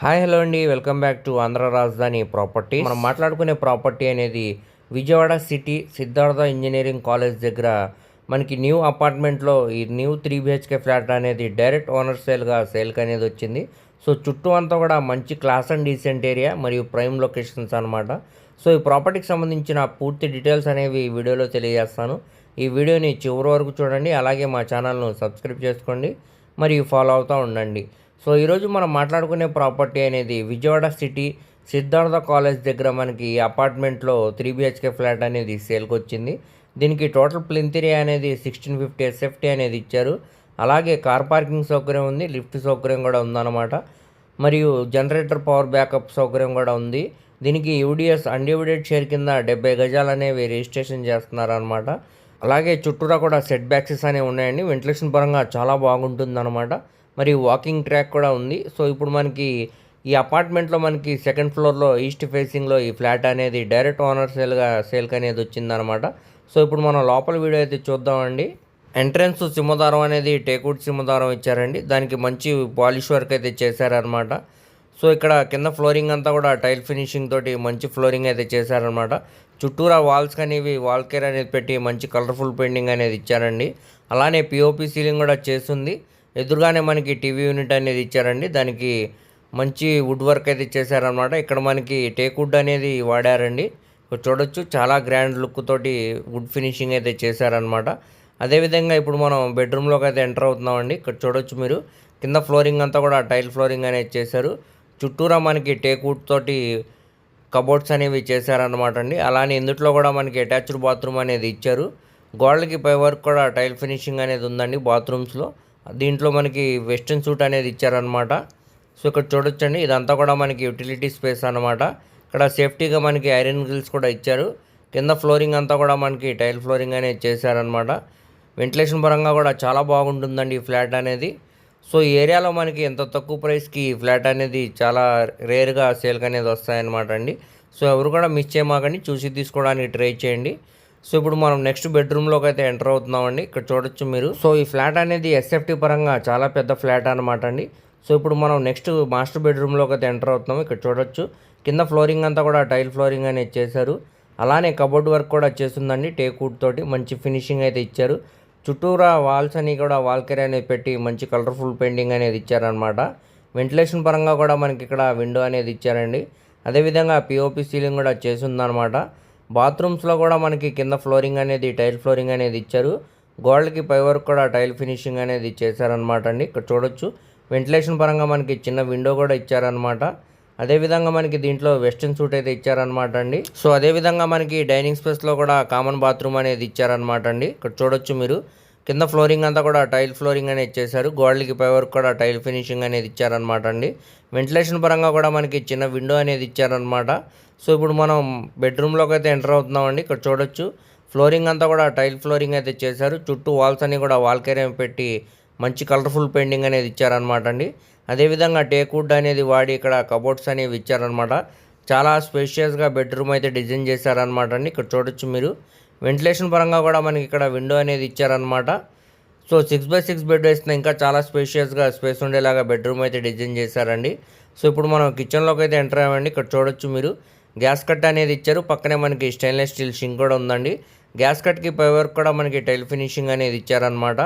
Hi hello అండి. Welcome back to Andhra రాజధాని property మనం మాట్లాడుకునే ప్రాపర్టీ అనేది Vijayawada city Siddhartha engineering college దగ్గర మనకి న్యూ అపార్ట్మెంట్లో ఈ న్యూ త్రీ బిహెచ్కే ఫ్లాట్ అనేది డైరెక్ట్ ఓనర్ సేల్గా సేల్కి అనేది వచ్చింది. సో చుట్టూ అంతా కూడా మంచి క్లాస్ అండ్ డీసెంట్ ఏరియా మరియు ప్రైమ్ లొకేషన్స్ అనమాట సో ఈ ప్రాపర్టీకి సంబంధించిన పూర్తి డీటెయిల్స్ అనేవి ఈ వీడియోలో తెలియజేస్తాను. ఈ వీడియోని చివరి వరకు చూడండి. అలాగే మా ఛానల్ను సబ్స్క్రైబ్ చేసుకోండి. మరియు ఫాలో అవుతూ ఉండండి. సో ఈరోజు మనం మాట్లాడుకునే ప్రాపర్టీ అనేది విజయవాడ సిటీ సిద్ధార్థ కాలేజ్ దగ్గర మనకి అపార్ట్మెంట్లో త్రీ బిహెచ్కే ఫ్లాట్ అనేది సేల్కి వచ్చింది దీనికి టోటల్ ప్లింత్ ఏరియా అనేది సిక్స్టీన్ ఫిఫ్టీ ఎస్ఎఫ్టీ అనేది ఇచ్చారు. అలాగే కార్ పార్కింగ్ సౌకర్యం ఉంది లిఫ్ట్ సౌకర్యం కూడా ఉందన్నమాట. మరియు జనరేటర్ పవర్ బ్యాకప్ సౌకర్యం కూడా ఉంది. దీనికి యూడిఎస్ అన్డివిడెడ్ షేర్ కింద డెబ్బై గజాలు అనేవి రిజిస్ట్రేషన్ చేస్తున్నారనమాట అలాగే చుట్టూరా కూడా సెట్ బ్యాక్సెస్ అనేవి ఉన్నాయండి. వెంటిలేషన్ పరంగా చాలా బాగుంటుంది అనమాట మరి వాకింగ్ ట్రాక్ కూడా ఉంది. సో ఇప్పుడు మనకి ఈ అపార్ట్మెంట్లో మనకి సెకండ్ ఫ్లోర్లో ఈస్ట్ ఫేసింగ్లో ఈ ఫ్లాట్ అనేది డైరెక్ట్ ఓనర్ సేల్గా సేల్కి అనేది వచ్చిందనమాట. సో ఇప్పుడు మనం లోపల వీడియో అయితే చూద్దామండి. ఎంట్రన్స్ సింహదారం అనేది టేకుడ్ సింహదారం ఇచ్చారండి. దానికి మంచి పాలిష్ వర్క్ అయితే చేశారనమాట. సో ఇక్కడ కింద ఫ్లోరింగ్ అంతా కూడా టైల్ ఫినిషింగ్ తోటి మంచి ఫ్లోరింగ్ అయితే చేశారనమాట. చుట్టూరా వాల్స్ అనేవి వాల్ కేర్ అనేది పెట్టి మంచి కలర్ఫుల్ పెయింటింగ్ అనేది ఇచ్చారండి. అలానే పిఓపి సీలింగ్ కూడా చేస్తుంది ఎదురుగానే మనకి టీవీ యూనిట్ అనేది ఇచ్చారండి. దానికి మంచి వుడ్ వర్క్ అయితే చేశారనమాట ఇక్కడ మనకి టేక్ వుడ్ అనేది వాడారండి. చూడొచ్చు చాలా గ్రాండ్ లుక్ తోటి వుడ్ ఫినిషింగ్ అయితే చేశారనమాట అదేవిధంగా ఇప్పుడు మనం బెడ్రూమ్లోకి అయితే ఎంటర్ అవుతున్నామండి. ఇక్కడ చూడొచ్చు మీరు. కింద ఫ్లోరింగ్ అంతా కూడా టైల్ ఫ్లోరింగ్ అనేది చేశారు. చుట్టూరా మనకి టేక్ వుడ్ తోటి కబోర్డ్స్ అనేవి చేశారనమాట అండి అలానే ఇందుట్లో కూడా మనకి అటాచ్డ్ బాత్రూమ్ అనేది ఇచ్చారు. గోడలకి పై వరకు కూడా టైల్ ఫినిషింగ్ అనేది ఉందండి బాత్రూమ్స్లో. దీంట్లో మనకి వెస్ట్రన్ సూట్ అనేది ఇచ్చారనమాట సో ఇక్కడ చూడొచ్చండి. ఇదంతా కూడా మనకి యూటిలిటీ స్పేస్ అనమాట ఇక్కడ సేఫ్టీగా మనకి ఐరన్ గ్రిల్స్ కూడా ఇచ్చారు. కింద ఫ్లోరింగ్ అంతా కూడా మనకి టైల్ ఫ్లోరింగ్ అనేది చేశారనమాట వెంటిలేషన్ పరంగా కూడా చాలా బాగుంటుందండి ఈ ఫ్లాట్ అనేది. సో ఈ ఏరియాలో మనకి ఎంత తక్కువ ప్రైస్కి ఈ ఫ్లాట్ అనేది చాలా రేర్గా సేల్కి అనేది వస్తాయన్నమాట అండి. సో ఎవరు కూడా మిస్ చేయమాకండి. చూసి తీసుకోవడానికి ట్రై చేయండి. సో ఇప్పుడు మనం నెక్స్ట్ బెడ్రూమ్లోకి అయితే ఎంటర్ అవుతున్నామండి. ఇక్కడ చూడొచ్చు మీరు. సో ఈ ఫ్లాట్ అనేది ఎస్ఎఫ్టీ పరంగా చాలా పెద్ద ఫ్లాట్ అనమాట అండి. సో ఇప్పుడు మనం నెక్స్ట్ మాస్టర్ బెడ్రూమ్లోకి అయితే ఎంటర్ అవుతున్నాం ఇక్కడ చూడొచ్చు. కింద ఫ్లోరింగ్ అంతా కూడా టైల్ ఫ్లోరింగ్ అనేది చేశారు. అలానే కబోర్డ్ వర్క్ కూడా చేస్తుందండి టేకూట్ తోటి. మంచి ఫినిషింగ్ అయితే ఇచ్చారు. చుట్టూరా వాల్స్ అని కూడా వాల్కెరీ అనేది పెట్టి మంచి కలర్ఫుల్ పెయింటింగ్ అనేది ఇచ్చారనమాట వెంటిలేషన్ పరంగా కూడా మనకి ఇక్కడ విండో అనేది ఇచ్చారండి. అదేవిధంగా పిఓపి సీలింగ్ కూడా చేసిందనమాట బాత్రూమ్స్లో కూడా మనకి కింద ఫ్లోరింగ్ అనేది టైల్ ఫ్లోరింగ్ అనేది ఇచ్చారు. గోడలకి పై వరకు కూడా టైల్ ఫినిషింగ్ అనేది చేశారనమాట అండి. ఇక్కడ చూడొచ్చు. వెంటిలేషన్ పరంగా మనకి చిన్న విండో కూడా ఇచ్చారనమాట అదేవిధంగా మనకి దీంట్లో వెస్ట్రన్ సూట్ అయితే ఇచ్చారనమాట అండి. సో అదేవిధంగా మనకి డైనింగ్ స్పేస్లో కూడా కామన్ బాత్రూమ్ అనేది ఇచ్చారనమాట అండి. ఇక్కడ చూడొచ్చు మీరు. కింద ఫ్లోరింగ్ అంతా కూడా టైల్ ఫ్లోరింగ్ అనేది ఇచ్చేశారు. గోడలకి పై వరకు కూడా టైల్ ఫినిషింగ్ అనేది ఇచ్చారనమాట అండి. వెంటిలేషన్ పరంగా కూడా మనకి చిన్న విండో అనేది ఇచ్చారనమాట సో ఇప్పుడు మనం బెడ్రూమ్లోకి అయితే ఎంటర్ అవుతున్నామండి. ఇక్కడ చూడొచ్చు. ఫ్లోరింగ్ అంతా కూడా టైల్ ఫ్లోరింగ్ అయితే చేశారు చుట్టూ వాల్స్ అన్ని కూడా వాల్ పెట్టి మంచి కలర్ఫుల్ పెయింటింగ్ అనేది ఇచ్చారనమాట అండి. అదేవిధంగా టేక్వుడ్ అనేది వాడి ఇక్కడ కబోర్డ్స్ అనేవి ఇచ్చారనమాట చాలా స్పేషియస్గా బెడ్రూమ్ అయితే డిజైన్ చేశారనమాట అండి. ఇక్కడ చూడొచ్చు మీరు. వెంటిలేషన్ పరంగా కూడా మనకి ఇక్కడ విండో అనేది ఇచ్చారనమాట so six by six bed వేసిన ఇంకా చాలా స్పేషియస్గా స్పేస్ ఉండేలాగా బెడ్రూమ్ అయితే డిజైన్ చేశారండి. సో ఇప్పుడు మనం కిచెన్లోకి అయితే ఎంటర్ అయ్యామండి. ఇక్కడ చూడొచ్చు మీరు. గ్యాస్ కట్ అనేది ఇచ్చారు. పక్కనే మనకి స్టెయిన్లెస్ స్టీల్ షింక్ కూడా ఉందండి. గ్యాస్ కట్కి పై వర్క్ కూడా మనకి టైల్ ఫినిషింగ్ అనేది ఇచ్చారనమాట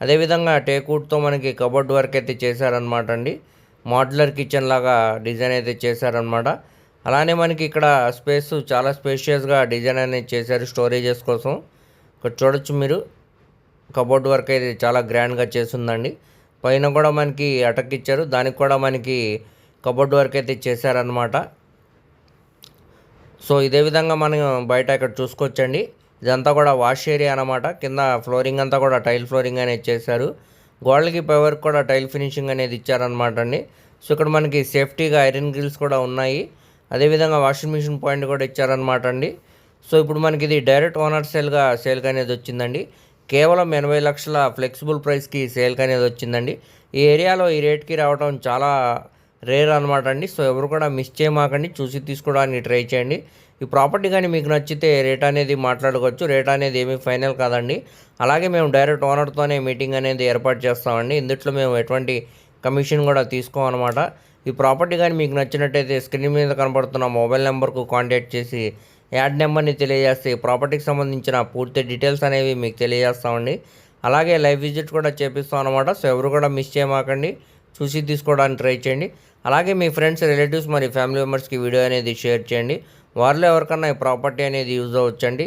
అదేవిధంగా టేకూట్తో మనకి కబోర్డ్ వర్క్ అయితే చేశారనమాట అండి. మాడ్యులర్ కిచెన్ లాగా డిజైన్ అయితే చేశారనమాట అలానే మనకి ఇక్కడ స్పేస్ చాలా స్పేషియస్గా డిజైన్ అనేది చేశారు స్టోరేజెస్ కోసం. ఇక్కడ చూడొచ్చు మీరు. కబోర్డ్ వర్క్ అయితే చాలా గ్రాండ్గా చేస్తుందండి. పైన కూడా మనకి అటక్ ఇచ్చారు. దానికి కూడా మనకి కబోర్డ్ వర్క్ అయితే చేశారనమాట సో ఇదే విధంగా మనం బయట ఇక్కడ చూసుకోవచ్చండి. ఇదంతా కూడా వాష్ ఏరియా అనమాట కింద ఫ్లోరింగ్ అంతా కూడా టైల్ ఫ్లోరింగ్ అనేది చేశారు. గోడలకి పై వరకు కూడా టైల్ ఫినిషింగ్ అనేది ఇచ్చారనమాట అండి. సో ఇక్కడ మనకి సేఫ్టీగా ఐరన్ గ్రిల్స్ కూడా ఉన్నాయి. అదేవిధంగా వాషింగ్ మిషన్ పాయింట్ కూడా ఇచ్చారనమాట అండి. సో ఇప్పుడు మనకి ఇది డైరెక్ట్ ఓనర్ సేల్గా సేల్కి అనేది వచ్చిందండి. కేవలం ఎనభై లక్షల ఫ్లెక్సిబుల్ ప్రైస్కి సేల్కి అనేది వచ్చిందండి. ఈ ఏరియాలో ఈ రేట్కి రావడం చాలా రేర్ అనమాట అండి. సో ఎవరు కూడా మిస్ చేయమాకండి. చూసి తీసుకోవడానికి ట్రై చేయండి. ఈ ప్రాపర్టీ కానీ మీకు నచ్చితే రేట్ అనేది మాట్లాడుకోవచ్చు. రేట్ అనేది ఏమీ ఫైనల్ కాదండి. అలాగే మేము డైరెక్ట్ ఓనర్తోనే మీటింగ్ అనేది ఏర్పాటు చేస్తామండి. ఇందుట్లో మేము ఎటువంటి కమిషన్ కూడా తీసుకోమన్నమాట ఈ ప్రాపర్టీ కానీ మీకు నచ్చినట్టయితే స్క్రీన్ మీద కనబడుతున్న మొబైల్ నెంబర్కు కాంటాక్ట్ చేసి యాడ్ నెంబర్ని తెలియజేస్తే ఈ ప్రాపర్టీకి సంబంధించిన పూర్తి డీటెయిల్స్ అనేవి మీకు తెలియజేస్తామండి. అలాగే లైవ్ విజిట్ కూడా చేపిస్తాం అనమాట సో ఎవరు కూడా మిస్ చేయమాకండి. చూసి తీసుకోవడానికి ట్రై చేయండి. అలాగే మీ ఫ్రెండ్స్ రిలేటివ్స్ మరి ఫ్యామిలీ మెంబర్స్కి వీడియో అనేది షేర్ చేయండి. వారిలో ఎవరికన్నా ఈ ప్రాపర్టీ అనేది యూజ్ అవ్వచ్చండి.